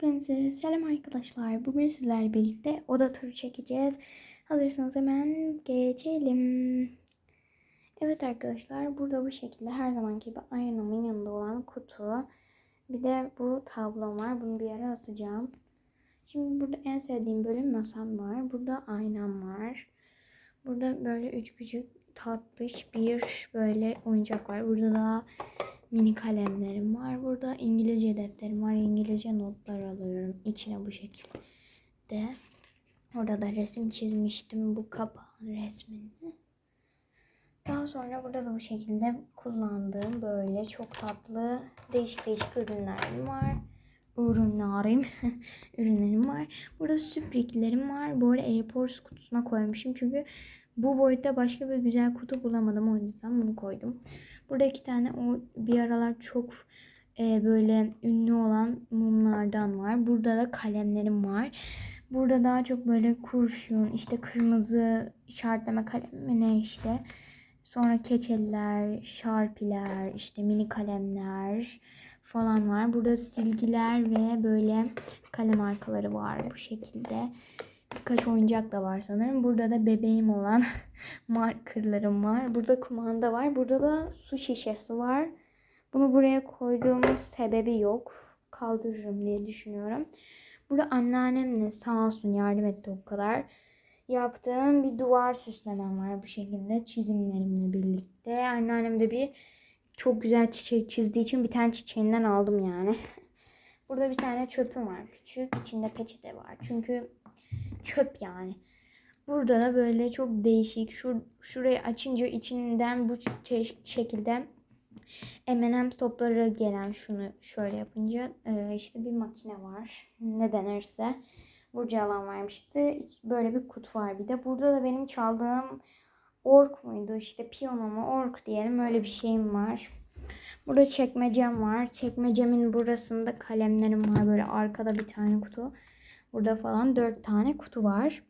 Hepinize selam arkadaşlar. Bugün sizlerle birlikte oda turu çekeceğiz. Hazırsanız hemen geçelim. Evet arkadaşlar burada bu şekilde her zamanki gibi aynamın yanında olan kutu. Bir de bu tablom var. Bunu bir yere asacağım. Şimdi burada en sevdiğim bölüm masam var. Burada aynam var. Burada böyle üç küçük tatlış bir böyle oyuncak var. Burada da mini kalemlerim var. Burada İngilizce defterim var. İngilizce notlar alıyorum. İçine bu şekilde. Orada da resim çizmiştim bu kapağın resmini. Daha sonra burada da bu şekilde kullandığım böyle çok tatlı değişik değişik ürünlerim var. Ürünlerim, ürünlerim var. Burada süpürgelerim var. Bu arada Airpods kutusuna koymuşum çünkü bu boyutta başka bir güzel kutu bulamadım. O yüzden bunu koydum. Burada iki tane o bir aralar çok e, böyle ünlü olan mumlardan var. Burada da kalemlerim var. Burada daha çok böyle kurşun, işte kırmızı işaretleme kalem mi ne işte. Sonra keçeliler, şarpiler, işte mini kalemler falan var. Burada silgiler ve böyle kalem arkaları var bu şekilde. Birkaç oyuncak da var sanırım. Burada da bebeğim olan markerlarım var. Burada kumanda var. Burada da su şişesi var. Bunu buraya koyduğumuz sebebi yok. Kaldırırım diye düşünüyorum. Burada anneannemle sağ olsun yardım etti o kadar. Yaptığım bir duvar süslemem var bu şekilde çizimlerimle birlikte. Anneannem de bir çok güzel çiçek çizdiği için bir tane çiçeğinden aldım yani. Burada bir tane çöpüm var küçük. İçinde peçete var. Çünkü çöp yani. Burada da böyle çok değişik. Şur, şurayı açınca içinden bu şekilde M&M's topları gelen şunu şöyle yapınca e, işte bir makine var. Ne denirse. Burcu alan vermişti. Böyle bir kutu var bir de. Burada da benim çaldığım ork muydu? İşte piyano mu ork diyelim öyle bir şeyim var. Burada çekmecem var. Çekmecemin burasında kalemlerim var. Böyle arkada bir tane kutu. Burada falan dört tane kutu var.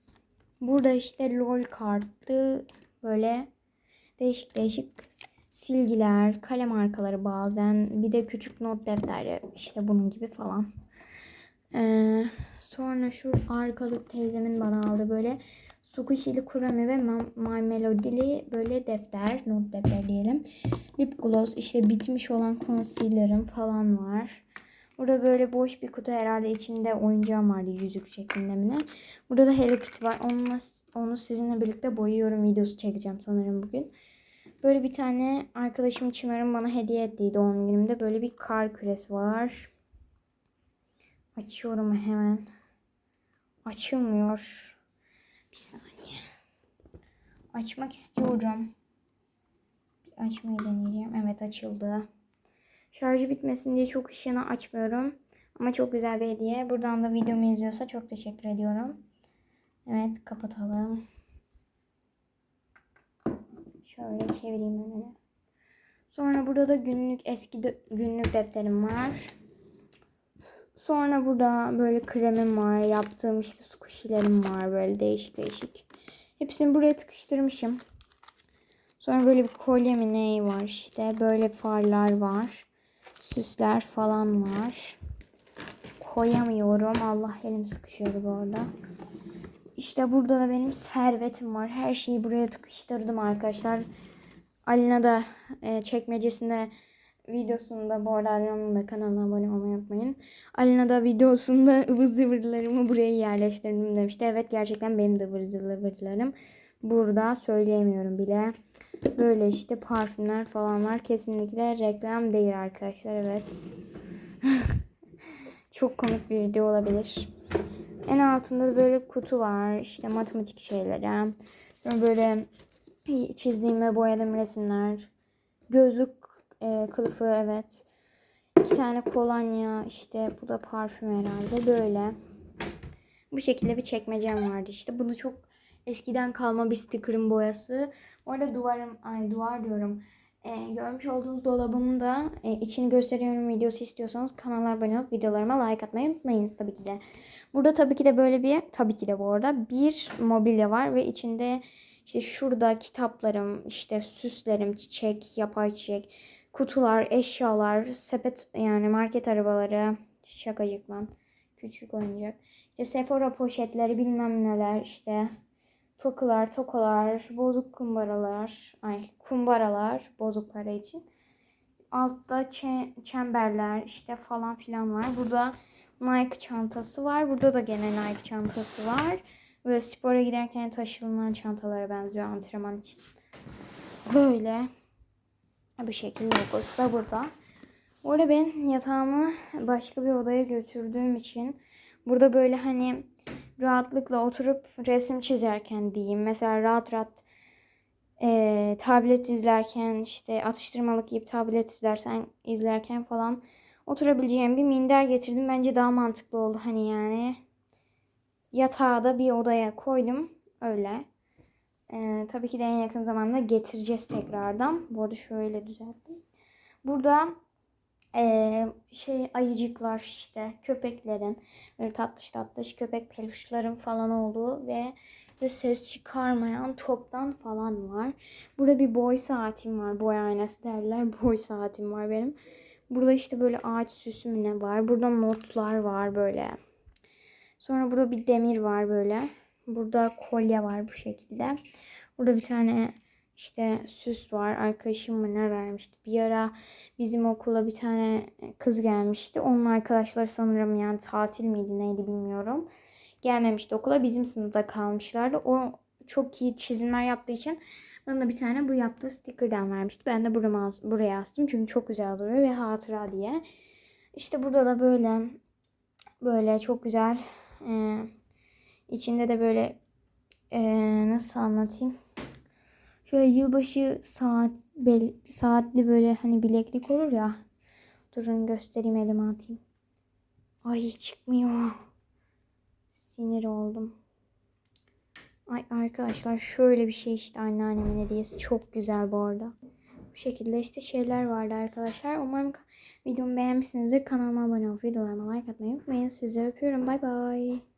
Burada işte lol kartı böyle değişik değişik silgiler, kalem arkaları bazen bir de küçük not defteri işte bunun gibi falan. Ee, sonra şu arkalık teyzemin bana aldığı böyle Sukuşili Kurame ve My Melody'li böyle defter, not defter diyelim. Lip gloss, işte bitmiş olan concealer'ım falan var. Burada böyle boş bir kutu herhalde içinde oyuncağım vardı yüzük şeklinde mi ne. Burada da Hello Kitty var. Onunla, onu sizinle birlikte boyuyorum videosu çekeceğim sanırım bugün. Böyle bir tane arkadaşım Çınar'ın bana hediye ettiği doğum günümde böyle bir kar küresi var. Açıyorum hemen. Açılmıyor. Bir saniye. Açmak istiyorum. Açmayı deneyeceğim. Evet açıldı. Şarjı bitmesin diye çok ışığını açmıyorum. Ama çok güzel bir hediye. Buradan da videomu izliyorsa çok teşekkür ediyorum. Evet kapatalım. Şöyle çevireyim hemen. Sonra burada da günlük eski de, günlük defterim var. Sonra burada böyle kremim var. Yaptığım işte su kuşilerim var. Böyle değişik değişik. Hepsini buraya tıkıştırmışım. Sonra böyle bir kolye mi neyi var işte. Böyle farlar var. Süsler falan var. Koyamıyorum. Allah elim sıkışıyordu bu arada. İşte burada da benim servetim var. Her şeyi buraya tıkıştırdım arkadaşlar. Alina da e, çekmecesinde videosunda bu arada Alina'nın da kanalına abone olmayı unutmayın. Alina da videosunda ıvır zıvırlarımı buraya yerleştirdim demişti. Evet gerçekten benim de ıvır zıvırlarım. Burada söyleyemiyorum bile. Böyle işte parfümler falan var. Kesinlikle reklam değil arkadaşlar. Evet. Çok komik bir video olabilir. En altında da böyle kutu var. İşte matematik şeyleri. Böyle çizdiğim ve boyadığım resimler. Gözlük e, kılıfı evet. İki tane kolonya işte bu da parfüm herhalde böyle. Bu şekilde bir çekmecem vardı işte. Bunu çok eskiden kalma bir sticker'ın boyası. Bu arada duvarım, ay duvar diyorum. E, görmüş olduğunuz dolabımın da e, içini gösteriyorum videosu istiyorsanız kanala abone olup videolarıma like atmayı unutmayınız tabii ki de. Burada tabii ki de böyle bir, tabii ki de bu arada bir mobilya var ve içinde işte şurada kitaplarım, işte süslerim, çiçek, yapay çiçek, kutular, eşyalar, sepet yani market arabaları, şakacık lan. küçük oyuncak. İşte Sephora poşetleri bilmem neler işte. Tokular, tokalar, bozuk kumbaralar, ay kumbaralar bozuk para için. Altta çe- çemberler işte falan filan var. Burada Nike çantası var. Burada da gene Nike çantası var. Böyle spora giderken taşınılan çantalara benziyor antrenman için. Böyle. Bu şekilde logosu da burada. Bu ben yatağımı başka bir odaya götürdüğüm için burada böyle hani rahatlıkla oturup resim çizerken diyeyim. Mesela rahat rahat eee, tablet izlerken işte atıştırmalık yiyip tablet izlersen izlerken falan oturabileceğim bir minder getirdim. Bence daha mantıklı oldu hani yani. Yatağı da bir odaya koydum. Öyle. Ee, tabii ki de en yakın zamanda getireceğiz tekrardan. Bu arada şöyle düzelttim. Burada ee, şey ayıcıklar işte köpeklerin böyle tatlış tatlış köpek peluşların falan olduğu ve ve ses çıkarmayan toptan falan var. Burada bir boy saatim var. Boy aynası derler. Boy saatim var benim. Burada işte böyle ağaç süsü ne var. Burada notlar var böyle. Sonra burada bir demir var böyle. Burada kolye var bu şekilde. Burada bir tane işte süs var. Arkadaşım mı ne vermişti. Bir ara bizim okula bir tane kız gelmişti. Onun arkadaşları sanırım yani tatil miydi neydi bilmiyorum. Gelmemişti okula. Bizim sınıfta kalmışlardı. O çok iyi çizimler yaptığı için bana bir tane bu yaptığı sticker'dan vermişti. Ben de buraya, buraya astım. Çünkü çok güzel duruyor ve hatıra diye. İşte burada da böyle böyle çok güzel ee, içinde de böyle ee, nasıl anlatayım? Şöyle yılbaşı saat bel, saatli böyle hani bileklik olur ya. Durun göstereyim elime atayım. Ay çıkmıyor. Sinir oldum. Ay arkadaşlar şöyle bir şey işte anneannemin hediyesi. Çok güzel bu arada. Bu şekilde işte şeyler vardı arkadaşlar. Umarım videomu beğenmişsinizdir. Kanalıma abone olup videolarıma like atmayı unutmayın. Sizi öpüyorum. Bay bay.